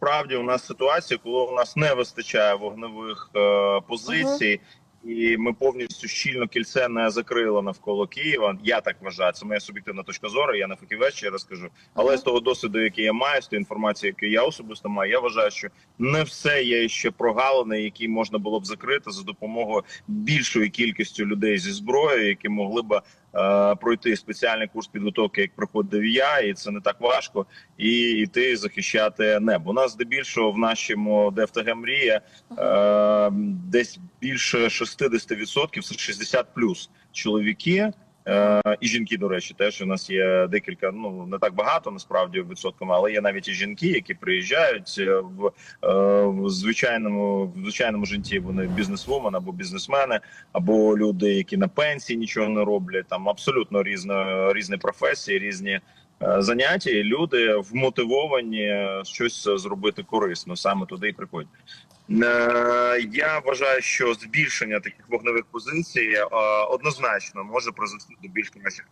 Справді у нас ситуація, коли у нас не вистачає вогневих е, позицій, і ми повністю щільно кільце не закрили навколо Києва. Я так вважаю. Це моя суб'єктивна точка зору. Я не фахівець, ще раз кажу. Але Ага. з того досвіду, який я маю, з тієї інформації, яку я особисто маю, я вважаю, що не все є ще прогалини, які можна було б закрити за допомогою більшої кількістю людей зі зброєю, які могли б е, пройти спеціальний курс підготовки, як проходив я, і це не так важко, і йти захищати небо. У нас здебільшого в нашому ДФТГ мрія е, десь більше 60% це 60 плюс чоловіки. Е, і жінки, до речі, теж у нас є декілька, ну не так багато насправді відсотками, але є навіть і жінки, які приїжджають е, в, е, в звичайному в звичайному житті. Вони бізнесвумен або бізнесмени, або люди, які на пенсії нічого не роблять. Там абсолютно різно різні професії, різні е, заняття. Люди вмотивовані щось зробити корисно, саме туди і приходять. Е, Я вважаю, що збільшення таких вогневих позицій е, однозначно може призвести до більш кращих